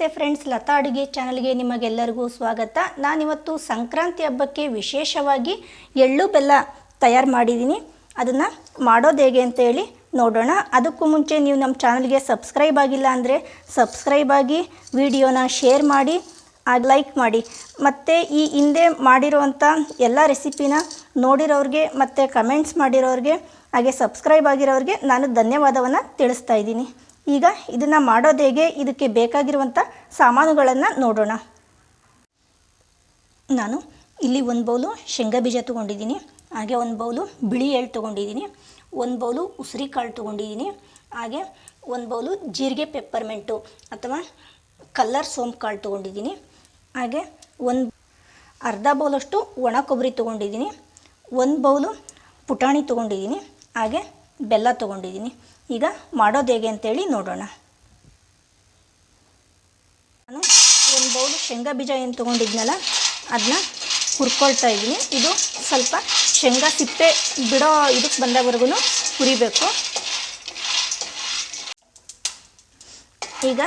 ನಮಸ್ತೆ ಫ್ರೆಂಡ್ಸ್, ಲತಾ ಅಡುಗೆ ಚಾನಲ್ಗೆ ನಿಮಗೆಲ್ಲರಿಗೂ ಸ್ವಾಗತ. ನಾನಿವತ್ತು ಸಂಕ್ರಾಂತಿ ಹಬ್ಬಕ್ಕೆ ವಿಶೇಷವಾಗಿ ಎಳ್ಳು ಬೆಲ್ಲ ತಯಾರು ಮಾಡಿದ್ದೀನಿ. ಅದನ್ನು ಮಾಡೋದು ಹೇಗೆ ಅಂತ ಹೇಳಿ ನೋಡೋಣ. ಅದಕ್ಕೂ ಮುಂಚೆ ನೀವು ನಮ್ಮ ಚಾನಲ್ಗೆ ಸಬ್ಸ್ಕ್ರೈಬ್ ಆಗಿಲ್ಲ ಅಂದರೆ ಸಬ್ಸ್ಕ್ರೈಬ್ ಆಗಿ ವಿಡಿಯೋನ ಶೇರ್ ಮಾಡಿ, ಆಗ ಲೈಕ್ ಮಾಡಿ. ಮತ್ತು ಈ ಹಿಂದೆ ಮಾಡಿರೋವಂಥ ಎಲ್ಲ ರೆಸಿಪಿನ ನೋಡಿರೋರಿಗೆ ಮತ್ತು ಕಮೆಂಟ್ಸ್ ಮಾಡಿರೋರಿಗೆ, ಹಾಗೆ ಸಬ್ಸ್ಕ್ರೈಬ್ ಆಗಿರೋರಿಗೆ ನಾನು ಧನ್ಯವಾದವನ್ನು ತಿಳಿಸ್ತಾ ಇದ್ದೀನಿ. ಈಗ ಇದನ್ನು ಮಾಡೋದು ಹೇಗೆ? ಇದಕ್ಕೆ ಬೇಕಾಗಿರುವಂಥ ಸಾಮಾನುಗಳನ್ನು ನೋಡೋಣ. ನಾನು ಇಲ್ಲಿ ಒಂದು ಬೌಲು ಶೇಂಗಾ ಬೀಜ ತೊಗೊಂಡಿದ್ದೀನಿ. ಹಾಗೆ ಒಂದು ಬೌಲು ಬಿಳಿ ಎಳ್ಳು ತೊಗೊಂಡಿದ್ದೀನಿ. ಒಂದು ಬೌಲು ಉಸಿರಿ ಕಾಳು ತೊಗೊಂಡಿದ್ದೀನಿ. ಹಾಗೆ ಒಂದು ಬೌಲು ಜೀರಿಗೆ ಪೆಪ್ಪರ್ಮೆಂಟು ಅಥವಾ ಕಲ್ಲರ್ ಸೋಂಪು ಕಾಳು ತೊಗೊಂಡಿದ್ದೀನಿ. ಹಾಗೆ ಒಂದು ಅರ್ಧ ಬೌಲಷ್ಟು ಒಣ ಕೊಬ್ಬರಿ ತೊಗೊಂಡಿದ್ದೀನಿ. ಒಂದು ಬೌಲು ಪುಟಾಣಿ ತೊಗೊಂಡಿದ್ದೀನಿ. ಹಾಗೆ ಬೆಲ್ಲ ತೊಗೊಂಡಿದ್ದೀನಿ. ಈಗ ಮಾಡೋದು ಹೇಗೆ ಅಂತೇಳಿ ನೋಡೋಣ. ನಾನು ಒಂದು ಬೌಲು ಶೇಂಗಾ ಬೀಜ ಏನು ತೊಗೊಂಡಿದ್ನಲ್ಲ ಅದನ್ನ ಹುರ್ಕೊಳ್ತಾ ಇದ್ದೀನಿ. ಇದು ಸ್ವಲ್ಪ ಶೇಂಗಾ ಸಿಪ್ಪೆ ಬಿಡೋ ಇದಕ್ಕೆ ಬಂದವರೆಗೂ ಹುರಿಬೇಕು. ಈಗ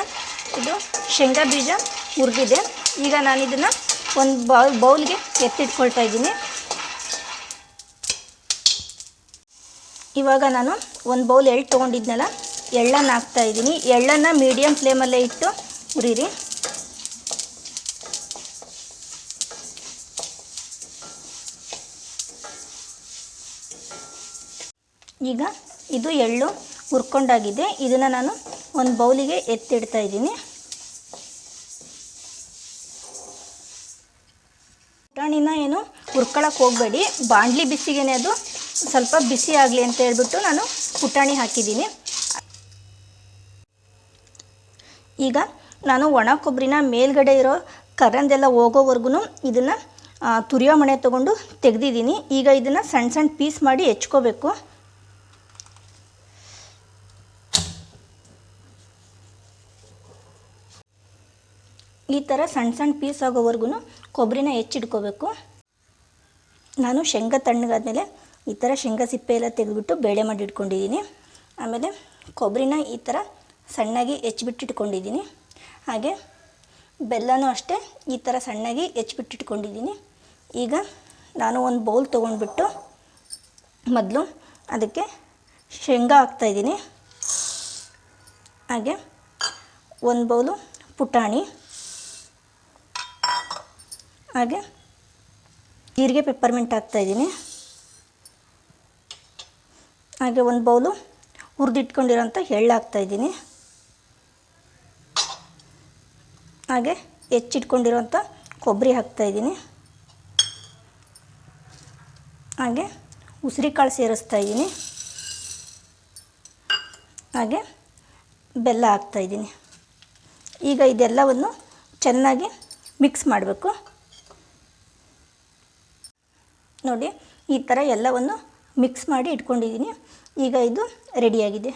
ಇದು ಶೇಂಗಾ ಬೀಜ ಹುರಿದಿದೆ. ಈಗ ನಾನು ಇದನ್ನು ಒಂದು ಬೌಲ್ ಬೌಲ್ಗೆ ಎತ್ತಿಟ್ಕೊಳ್ತಾ ಇದ್ದೀನಿ. ಇವಾಗ ನಾನು ಒಂದು ಬೌಲ್ ಎಳ್ಳು ತೊಗೊಂಡಿದ್ನಲ್ಲ, ಎಳ್ಳನ್ನು ಹಾಕ್ತಾ ಇದ್ದೀನಿ. ಎಳ್ಳನ್ನು ಮೀಡಿಯಮ್ ಫ್ಲೇಮಲ್ಲೇ ಇಟ್ಟು ಹುರಿರಿ. ಈಗ ಇದು ಎಳ್ಳು ಹುರ್ಕೊಂಡಾಗಿದೆ. ಇದನ್ನು ನಾನು ಒಂದು ಬೌಲಿಗೆ ಎತ್ತಿಡ್ತಾ ಇದ್ದೀನಿ. ಪುಟಾಣಿನ ಏನು ಹುರ್ಕೊಳಕ್ಕೆ ಹೋಗಬೇಡಿ. ಬಾಂಡ್ಲಿ ಬಿಸಿಗೇನೆ ಅದು ಸ್ವಲ್ಪ ಬಿಸಿ ಆಗಲಿ ಅಂತ ಹೇಳ್ಬಿಟ್ಟು ನಾನು ಪುಟಾಣಿ ಹಾಕಿದ್ದೀನಿ. ಈಗ ನಾನು ಒಣ ಕೊಬ್ಬರಿನ ಮೇಲ್ಗಡೆ ಇರೋ ಕರಂದೆಲ್ಲ ಹೋಗೋವರೆಗೂ ಇದನ್ನು ತುರಿಯೋ ಮಣೆ ತೊಗೊಂಡು ತೆಗೆದಿದ್ದೀನಿ. ಈಗ ಇದನ್ನು ಸಣ್ಣ ಸಣ್ಣ ಪೀಸ್ ಮಾಡಿ ಹೆಚ್ಕೋಬೇಕು. ಈ ಥರ ಸಣ್ಣ ಸಣ್ಣ ಪೀಸ್ ಆಗೋವರೆಗೂ ಕೊಬ್ಬರಿನ ಹೆಚ್ಚಿಡ್ಕೋಬೇಕು ನಾನು ಶೇಂಗಾ ತಣ್ಣಗಾದ್ಮೇಲೆ ಈ ಥರ ಶೇಂಗಾ ಸಿಪ್ಪೆ ಎಲ್ಲ ತೆಗೆದುಬಿಟ್ಟು ಬೇಳೆ ಮಾಡಿ ಇಟ್ಕೊಂಡಿದ್ದೀನಿ. ಆಮೇಲೆ ಕೊಬ್ಬರಿನ ಈ ಥರ ಸಣ್ಣಾಗಿ ಹೆಚ್ಚಿಬಿಟ್ಟು ಇಟ್ಕೊಂಡಿದ್ದೀನಿ. ಹಾಗೆ ಬೆಲ್ಲನೂ ಅಷ್ಟೇ ಈ ಥರ ಸಣ್ಣಾಗಿ ಹೆಚ್ಚಿಬಿಟ್ಟು ಇಟ್ಕೊಂಡಿದ್ದೀನಿ. ಈಗ ನಾನು ಒಂದು ಬೌಲ್ ತೊಗೊಂಡ್ಬಿಟ್ಟು ಮೊದಲು ಅದಕ್ಕೆ ಶೇಂಗಾ ಹಾಕ್ತಾಯಿದ್ದೀನಿ ಹಾಗೆ ಒಂದು ಬೌಲು ಪುಟಾಣಿ. ಹಾಗೆ ಜೀರಿಗೆ ಪೆಪ್ಪರ್ಮೆಂಟ್ ಹಾಕ್ತಾಯಿದ್ದೀನಿ ಹಾಗೆ ಒಂದು ಬೌಲು ಹುರಿದಿಟ್ಕೊಂಡಿರೋಂಥ ಎಳ್ಳು ಹಾಕ್ತಾಯಿದ್ದೀನಿ ಹಾಗೆ ಹೆಚ್ಚಿಟ್ಕೊಂಡಿರೋಂಥ ಕೊಬ್ಬರಿ ಹಾಕ್ತಾಯಿದ್ದೀನಿ ಹಾಗೆ ಉಸಿರಿ ಕಾಳು ಸೇರಿಸ್ತಾ ಇದ್ದೀನಿ. ಹಾಗೆ ಬೆಲ್ಲ ಹಾಕ್ತಾಯಿದ್ದೀನಿ ಈಗ ಇದೆಲ್ಲವನ್ನು ಚೆನ್ನಾಗಿ ಮಿಕ್ಸ್ ಮಾಡಬೇಕು. ನೋಡಿ, ಈ ಥರ ಎಲ್ಲವನ್ನು ಮಿಕ್ಸ್ ಮಾಡಿ ಇಟ್ಕೊಂಡಿದ್ದೀನಿ. ಈಗ ಇದು ರೆಡಿಯಾಗಿದೆ